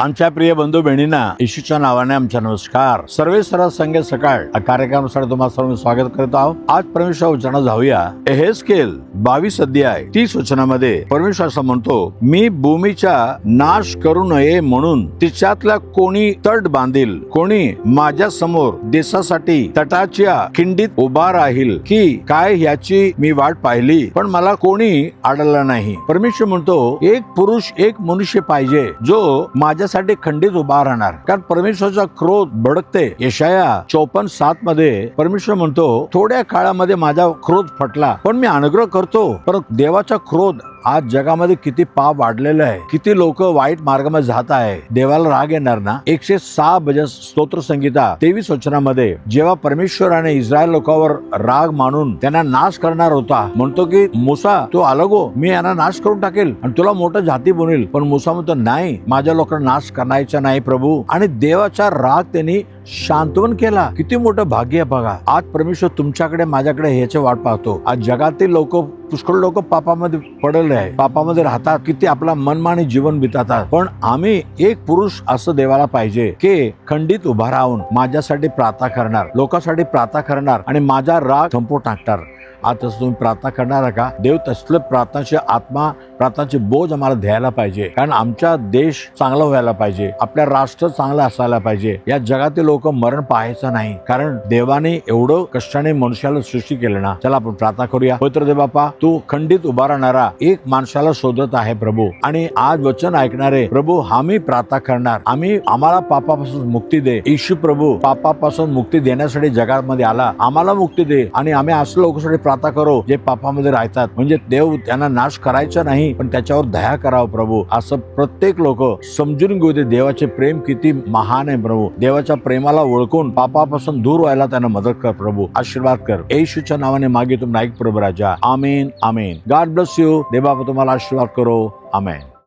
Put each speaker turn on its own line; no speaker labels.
आमच्या प्रिय बंधू बहिणींना येशूच्या नावाने आमचा नमस्कार. सर्वे सर्व संघ सकाळ. या कार्यक्रमासाठी तुम्हाला सर्व स्वागत करत आहोत. आज परमेश्वर वचना जाऊया. हे स्केल बावीस अध्याय तीस वचनामध्ये परमेश्वर असं म्हणतो मी भूमीचा नाश करू नये म्हणून तिच्यातला कोणी तट बांधील कोणी माझ्यासमोर देशासाठी तटाच्या खिंडीत उभा राहील की काय ह्याची मी वाट पाहिली? पण मला कोणी आढळला नाही. परमेश्वर म्हणतो एक पुरुष एक मनुष्य पाहिजे जो माझ्या त्यांच्यासाठी खंडित उभा राहणार. कारण परमेश्वरचा क्रोध भडकते. यशाया चौपन्न सात मध्ये परमेश्वर म्हणतो थोड्या काळामध्ये माझा क्रोध फटला पण मी अनुग्रह करतो. पण देवाचा क्रोध आज जगामध्ये किती पाप वाढलेलं आहे किती लोक वाईट मार्गामध्ये जात आहे देवाला राग येणार ना? एकशे सहा भजन स्तोत्र संगीता तेवीस वचनामध्ये जेव्हा परमेश्वराने इस्रायल लोकांवर राग मानून त्यांना नाश करणार होता म्हणतो की मुसा तू अलगो मी यांना नाश करून टाकेल आणि तुला मोठं जाती बनवेल. पण मुसा म्हणतो नाही माझ्या लोकांना नाश करायचा नाही प्रभू. आणि देवाचा राग त्यांनी शांतवन केला. किती मोठं भाग्य बघा. आज परमेश्वर तुमच्याकडे माझ्याकडे ह्याचे वाट पाहतो. आज जगातील लोक पुष्कळ लोक पापामध्ये पडलेले आहे पापामध्ये राहतात. किती आपला मनमानी जीवन बितातात. पण आम्ही एक पुरुष असं देवाला पाहिजे की खंडित उभा राहून माझ्यासाठी प्रार्थना करणार लोकांसाठी प्रार्थना करणार आणि माझा राग संपू टाकणार. आता तसं तुम्ही प्रार्थना करणार का? देव तसलं प्रार्थनाची आत्मा प्रार्थनाचे बोज आम्हाला द्यायला पाहिजे. कारण आमचा देश चांगला व्हायला पाहिजे. आपल्या राष्ट्र चांगलं असायला पाहिजे. या जगातील लोक लोक मरण पाहायचं नाही. कारण देवाने एवढं कष्टाने मनुष्याला सृष्टी केलं ना चला आपण प्रार्थना करूया. पवित्र दे बापा तू खंडित उभा राहणारा एक माणसाला शोधत आहे प्रभू. आणि आज वचन ऐकणारे प्रभू आम्ही प्रार्थना करणार. आम्ही आम्हाला पापापासून मुक्ती दे. येशू प्रभू पापापासून मुक्ती देण्यासाठी जगामध्ये आला. आम्हाला मुक्ती दे. आणि आम्ही असं लोकांसाठी प्रार्थना करू जे पापामध्ये राहतात. म्हणजे देव त्यांना नाश करायचा नाही पण त्याच्यावर दया करावं प्रभू. असं प्रत्येक लोक समजून घेऊ दे. देवाचे प्रेम किती महान आहे प्रभू. देवाच्या मला ओळखून पापापासून दूर व्हायला त्यांना मदत कर प्रभू. आशीर्वाद कर. येशूच्या नावाने मागे तुम्ही ऐक प्रभू राजा. Amen amen. God bless you देव तुम्हाला आशीर्वाद करो. आमेन.